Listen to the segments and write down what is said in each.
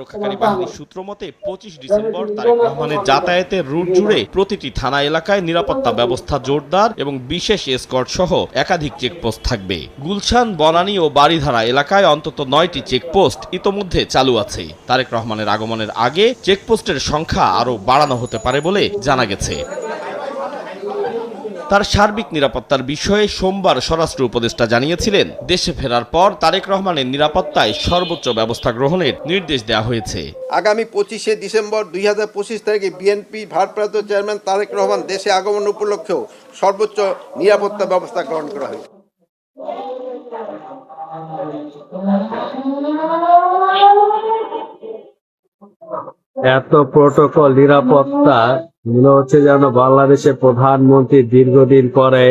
রক্ষাকারী বাহিনীর সূত্র মতে পঁচিশ ডিসেম্বর তারেক রহমানের যাতায়াতের রুট জুড়ে প্রতিটি থানা এলাকায় নিরাপত্তা ব্যবস্থা জোরদার এবং বিশেষ এসকর্ট সহ একাধিক চেকপোস্ট থাকবে। গুলশান বনানী ও বাড়িধারা এলাকায় অন্তত নয়টি চেকপোস্ট ইতোমধ্যে চালু আছে। তারেক রহমানের আগমনের আগে চেকপোস্টের সংখ্যা আরও বাড়ানো হতে পারে বলে জানা গেছে। তার সার্বিক নিরাপত্তার বিষয়ে সোমবার স্বরাষ্ট্র উপদেষ্টা জানিয়েছিলেন দেশে ফেরার পর তারেক রহমানের নিরাপত্তায় সর্বোচ্চ ব্যবস্থা গ্রহণের নির্দেশ দেওয়া হয়েছে। আগামী পঁচিশে ডিসেম্বর দুই হাজার পঁচিশ তারিখে বিএনপি ভারপ্রাপ্ত চেয়ারম্যান তারেক রহমান দেশে আগমন উপলক্ষেও সর্বোচ্চ নিরাপত্তা ব্যবস্থা গ্রহণ করা হয়েছে এত প্রোটোকল নিরাপত্তা মনে হচ্ছে যেন বাংলাদেশের প্রধানমন্ত্রী দীর্ঘদিন পরে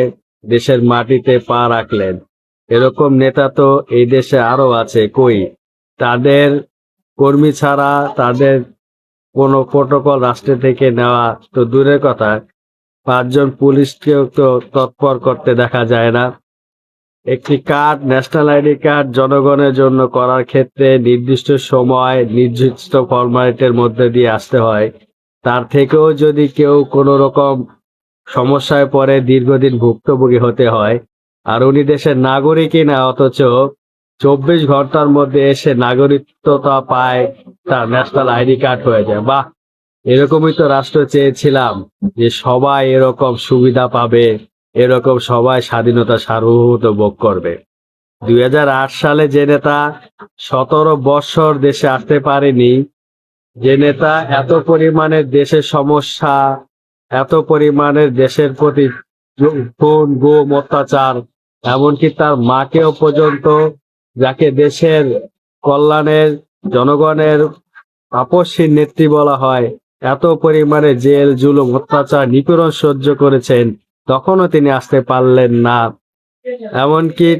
দেশের মাটিতে পা রাখলেন। এরকম নেতা তো এই দেশে আরও আছে, কই? তাদের কর্মী ছাড়া তাদের কোনো প্রোটোকল রাষ্ট্র থেকে নেওয়া তো দূরের কথা। পাঁচজন পুলিশকেও তো তৎপর করতে দেখা যায় না। একটি কার্ড, ন্যাশনাল আইডি কার্ড জনগণের জন্য করার ক্ষেত্রে নির্দিষ্ট সময়, নির্দিষ্ট ফরম্যাটের মধ্যে দিয়ে আসতে হয়। তার থেকেও যদি কেউ কোনো রকম সমস্যায় পড়ে, দীর্ঘদিন ভুক্তভোগী হতে হয়, আর উনি দেশের নাগরিকই না, অথচ চব্বিশ ঘণ্টার মধ্যে এসে নাগরিকত্বতা পায়, তার ন্যাশনাল আইডি কার্ড হয়ে যায়। বাহ! এরকমই তো রাষ্ট্র চেয়েছিলাম যে সবাই এরকম সুবিধা পাবে, এরকম সবাই স্বাধীনতা সার্বভৌমত্ব ভোগ করবে। দুই হাজার আট সালে যে নেতা সতেরো বৎসর দেশে আসতে পারেনি যে নেতা এত পরিমাণের দেশের সমস্যা, এত পরিমাণের দেশের প্রতি খুন, গুম, অত্যাচার, এমনকি তার মাকেও পর্যন্ত যাকে দেশের কল্যাণের, জনগণের আপসীর নেত্রী বলা হয়, এত পরিমাণে জেল, জুলুম, অত্যাচার, নিপীড়ন সহ্য করেছেন, তখনও তিনি আসতে পারলেন না। এমনকি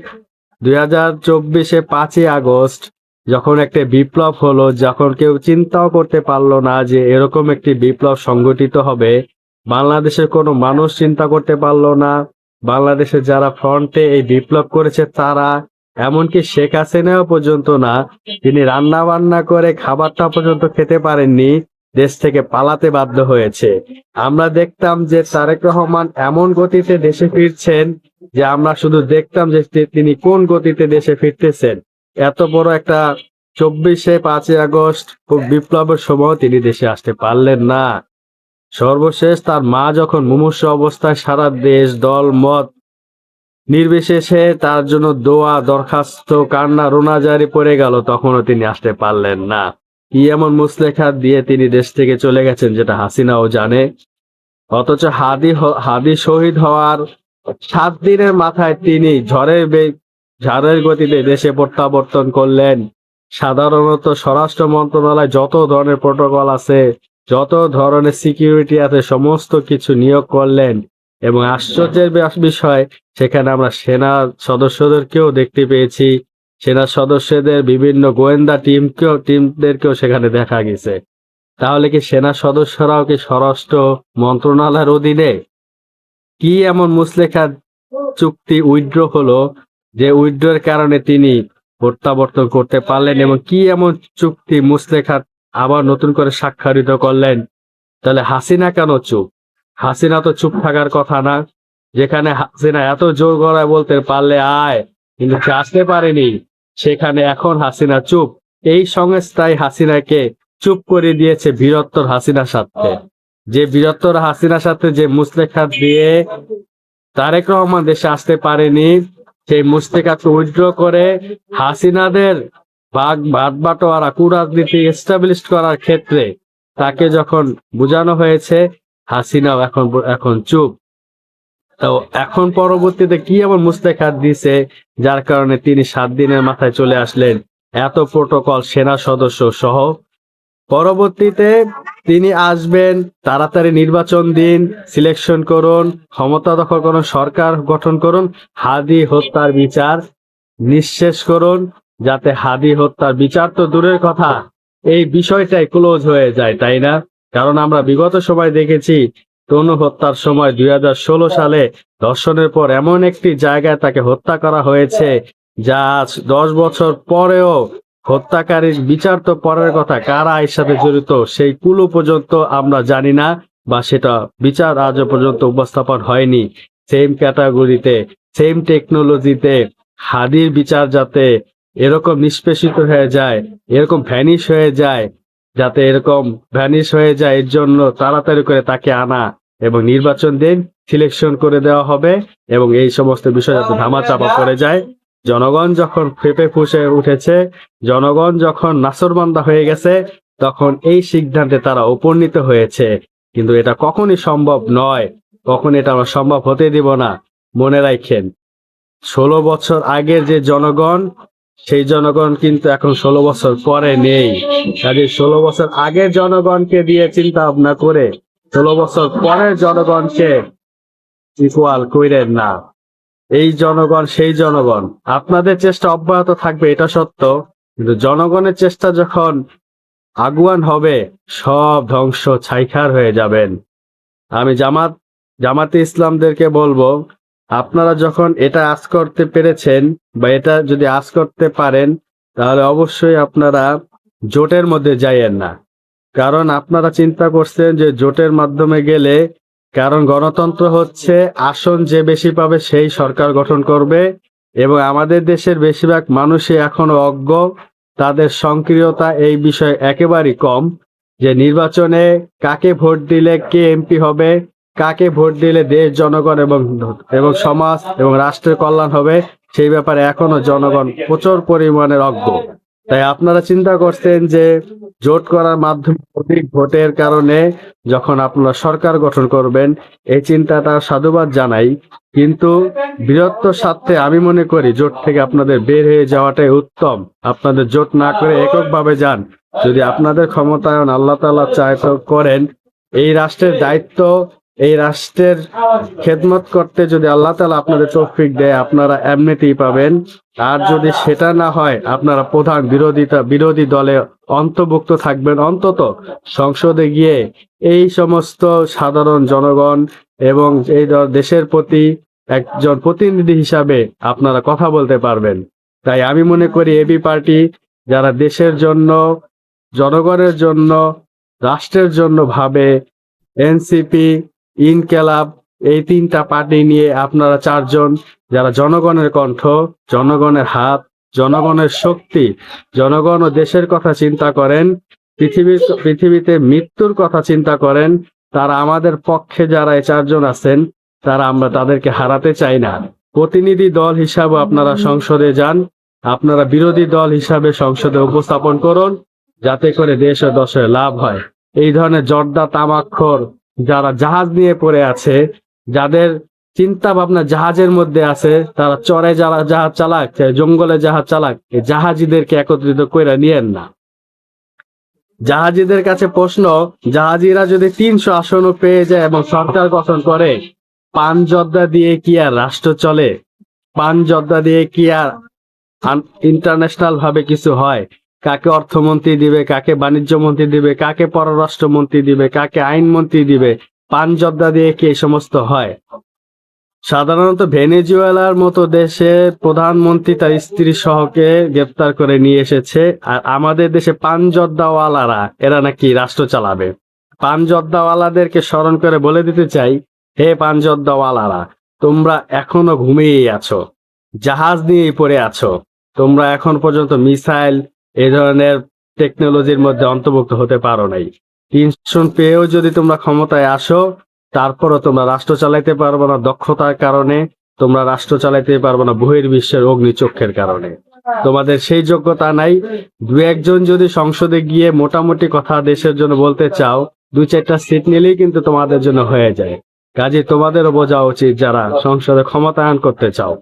দুই হাজার চব্বিশে পাঁচই আগস্ট যখন একটা বিপ্লব হলো, যখন কেউ চিন্তাও করতে পারল না যে এরকম একটি বিপ্লব সংগঠিত হবে, বাংলাদেশের কোনো মানুষ চিন্তা করতে পারল না। বাংলাদেশের যারা ফ্রন্টে এই বিপ্লব করেছে, তারা, এমনকি শেখ হাসিনাও পর্যন্ত না, তিনি রান্না বান্না করে খাবারটা পর্যন্ত খেতে পারেননি, দেশ থেকে পালাতে বাধ্য হয়েছে। আমরা দেখতাম যে তারেক রহমান এমন গতিতে দেশে ফিরছেন যে আমরা শুধু দেখতাম যে তিনি কোন গতিতে দেশে ফিরতেছেন। এত বড় একটা চব্বিশে পাঁচই আগস্ট খুব বিপ্লবের সময় তিনি দেশে আসতে পারলেন না। সর্বশেষ তার মা যখন মুমূর্ষ অবস্থায় সারা দেশ, দল, মত নির্বিশেষে তার জন্য দোয়া, দরখাস্ত, কান্না রোনাজারি পড়ে গেল, তখনও তিনি আসতে পারলেন না। কি এমন মুসলেখা দিয়ে তিনি দেশ থেকে চলে গেছেন যেটা হাসিনাও জানে। অথচ হাদি হাদি শহীদ হওয়ার সাত দিনের মাথায় তিনি বেগ ঝড়ের গতিতে দেশে প্রত্যাবর্তন করলেন, সাধারণত স্বরাষ্ট্র মন্ত্রণালয় যত ধরনের প্রোটোকল আছে, যত ধরনের সিকিউরিটি আছে, সমস্ত কিছু নিয়োগ করলেন। এবং আশ্চর্যের বিষয়, সেখানে আমরা সেনা সদস্যদেরকেও দেখতে পেয়েছি। সেনা সদস্যদের বিভিন্ন গোয়েন্দা টিমকেও টিমদেরকেও সেখানে দেখা গেছে। তাহলে কি সেনা সদস্যরাও কি স্বরাষ্ট্র মন্ত্রণালয়ের অধীনে? কি এমন মুসলেখা চুক্তি উইড্র হলো যে উইড্রোর কারণে তিনি প্রত্যাবর্তন করতে পারলেন এবং কি এমন চুক্তি মুসলেখা আবার নতুন করে স্বাক্ষরিত করলেন? তাহলে হাসিনা কেন চুপ? হাসিনা তো চুপ থাকার কথা না। যেখানে হাসিনা এত জোর গলায় বলতে পারলে আয়, কিন্তু সে আসতে পারেনি। সেখানে এখন হাসিনা চুপ। এই সংস্থায় হাসিনাকে চুপ করে দিয়েছে বীরত্তর হাসিনার সাথে। যে বীরত্তর হাসিনার সাথে যে মুসলেখা দিয়ে তারেক রহমান দেশে আসতে পারেনি সেই মুস্তেকাকে উইথড্র করে হাসিনাদের ভাগ ভাট বাটোয়ারা কুরাজনীতি এস্টাবলিশ করার ক্ষেত্রে তাকে যখন বোঝানো হয়েছে, হাসিনাও এখন এখন চুপ। তো এখন পরবর্তীতে কি এমন মুস্তেখাত দিছে যার কারণে তিনি সাত দিনের মাথায় চলে আসলেন? এত প্রোটোকল সেনা সদস্য সহ পরবর্তীতে তিনি আসবেন, তাড়াতাড়ি নির্বাচন দিন সিলেকশন করুন, ক্ষমতা দখল করুন, সরকার গঠন করুন, হাদি হত্যার বিচার নিঃশেষ করুন, যাতে হাদি হত্যার বিচার তো দূরের কথা। এই বিষয়টাই ক্লোজ হয়ে যায়, তাই না? কারণ আমরা বিগত সময় দেখেছি, তনু হত্যার সময় দুই হাজার ষোলো সালে ধর্ষণের পর এমন একটি জায়গায় তাকে হত্যা করা হয়েছে, যা আজ দশ বছর পরেও হত্যাকারীর বিচার তো পরের কথা, কারা এর সাথে জড়িত সেই কুলু পর্যন্ত আমরা জানি না, বা সেটা বিচার আজও পর্যন্ত উপস্থাপন হয়নি। সেম ক্যাটাগরিতে সেম টেকনোলজিতে হাদির বিচার যাতে এরকম নিষ্পেষিত হয়ে যায়, এরকম ভ্যানিশ হয়ে যায়, যাতে এরকম ভ্যানিশ হয়ে যায়, এর জন্য তাড়াতাড়ি করে তাকে আনা এবং নির্বাচন দিন সিলেকশন করে দেওয়া হবে এবং এই সমস্ত বিষয় যাতে ধামাচাপা পড়ে যায়। জনগণ যখন ফেপে ফুসে উঠেছে, জনগণ যখন নাসরবান্দা হয়ে গেছে, তখন এই সিদ্ধান্তে তারা উপনীত হয়েছে। কিন্তু এটা কখনই সম্ভব নয় কখন এটা আমরা সম্ভব হতে দিব না। মনে রাখেন, ষোলো বছর আগের যে জনগণ, সেই জনগণ কিন্তু এখন ষোলো বছর পরে নেই। কাজে ষোলো বছর আগের জনগণকে দিয়ে চিন্তা ভাবনা করে, ষোলো বছর পরের জনগণকে ইকুয়াল কইরেন না। এই জনগণ, সেই জনগণ। আপনাদের চেষ্টা অব্যাহত থাকবে, এটা সত্য। কিন্তু জনগণের চেষ্টা যখন আগুয়ান হবে, সব ধ্বংস, ছাইখার হয়ে যাবেন। আমি জামাত, জামাতে ইসলামদেরকে বলব, আপনারা যখন এটা আজ করতে পেরেছেন বা এটা যদি আজ করতে পারেন, তাহলে অবশ্যই আপনারা জোটের মধ্যে যাইয়েন না। কারণ আপনারা চিন্তা করছেন যে জোটের মাধ্যমে গেলে কারণ গণতন্ত্র হচ্ছে আসন যে বেশি পাবে সেই সরকার গঠন করবে এবং আমাদের দেশের বেশিরভাগ মানুষই এখনও অজ্ঞ। তাদের সক্রিয়তা এই বিষয়ে একেবারেই কম যে নির্বাচনে কাকে ভোট দিলে কে এমপি হবে, কাকে ভোট দিলে দেশ, জনগণ এবং এবং সমাজ এবং রাষ্ট্রের কল্যাণ হবে, সেই ব্যাপারে এখনও জনগণ প্রচুর পরিমাণে অজ্ঞ। তাই আপনারা চিন্তা করছেন যে জোট করার মাধ্যমে অধিক ভোটের কারণে যখন আপনারা সরকার গঠন করবেন, এই চিন্তাটা সাধুবাদ জানাই। কিন্তু বৃহত্তর স্বার্থে আমি মনে করি জোট থেকে আপনাদের বের হয়ে যাওয়াটাই উত্তম। আপনাদের জোট না করে এককভাবে যান। যদি আপনাদের ক্ষমতায়ন আল্লাহ তাআলা চায় করেন। এই রাষ্ট্রের দায়িত্ব এই রাষ্ট্রের খেদমত করতে যদি আল্লাহ তালা আপনাদের তৌফিক দেয়, আপনারা এমনিতেই পাবেন। আর যদি সেটা না হয়, আপনারা প্রধান বিরোধিতা, বিরোধী দলে অন্তর্ভুক্ত থাকবেন অন্তত সংসদে গিয়ে এই সমস্ত সাধারণ জনগণ এবং এই দেশের প্রতি একজন প্রতিনিধি হিসাবে আপনারা কথা বলতে পারবেন। তাই আমি মনে করি এবি পার্টি যারা দেশের জন্য, জনগণের জন্য, রাষ্ট্রের জন্য ভাবে, এনসিপি ইনকেলাব, এই তিনটা পার্টি নিয়ে আপনারা চারজন, যারা জনগণের কণ্ঠ, জনগণের হাত, জনগণের শক্তি, জনগণ ও দেশের কথা চিন্তা করেন, পৃথিবীর, পৃথিবীতে মৃত্যুর কথা চিন্তা করেন, তারা আমাদের পক্ষে যারা এই চারজন আছেন, তারা আমরা তাদেরকে হারাতে চাই না। প্রতিনিধি দল হিসাবে আপনারা সংসদে যান, আপনারা বিরোধী দল হিসাবে সংসদে উপস্থাপন করুন, যাতে করে দেশ ও দশের লাভ হয়। এই ধরনের জর্দা তামাক্ষর যারা জাহাজ নিয়ে পড়ে আছে, যাদের চিন্তা ভাবনা জাহাজের মধ্যে আছে, তারা চরে যারা জাহাজ চালাক জঙ্গলে জাহাজ চালাক, এই জাহাজিদেরকে একত্রিত করে নিয়েন না। জাহাজিদের কাছে প্রশ্ন, জাহাজিরা যদি তিনশো আসনও পেয়ে যায় এবং সরকার গঠন করে, পান জর্দা দিয়ে কি আর রাষ্ট্র চলে? পান জর্দা দিয়ে কি আর ইন্টারন্যাশনাল ভাবে কিছু হয়? কাকে অর্থমন্ত্রী দিবে, কাকে বাণিজ্য মন্ত্রী দিবে, কাকে পররাষ্ট্র মন্ত্রী দিবে, কাকে আইনমন্ত্রী দিবে, পান জর্দা দিয়ে কি এই সমস্ত হয়? সাধারণত ভেনেজুয়েলার মতো দেশে প্রধানমন্ত্রী তার স্ত্রী সহকে গ্রেপ্তার করে নিয়ে এসেছে, আর আমাদের দেশে পানজর্দাওয়ালারা এরা নাকি রাষ্ট্র চালাবে। পানজর্দাওয়ালাদেরকে স্মরণ করে বলে দিতে চাই, হে পানজর্দাওয়ালারা তোমরা এখনও ঘুমিয়েই আছো, জাহাজ নিয়েই পড়ে আছো, তোমরা এখন পর্যন্ত মিসাইল এই ধরনের টেকনোলজির মধ্যে অন্তর্ভুক্ত হতে পারো নাই। তিনশো পেয়েও যদি তোমরা ক্ষমতায় আসো, তারপরও তোমরা রাষ্ট্র চালাইতে পারবে না দক্ষতার কারণে, তোমরা রাষ্ট্র চালাইতে পারবে না বহির্বিশ্বের অগ্নিচক্ষের কারণে। তোমাদের সেই যোগ্যতা নাই। দু একজন যদি সংসদে গিয়ে মোটামুটি কথা দেশের জন্য বলতে চাও দুই চারটা সিট নিলেই কিন্তু তোমাদের জন্য হয়ে যায়। কাজে তোমাদেরও বোঝা উচিত যারা সংসদে ক্ষমতায়ন করতে চাও।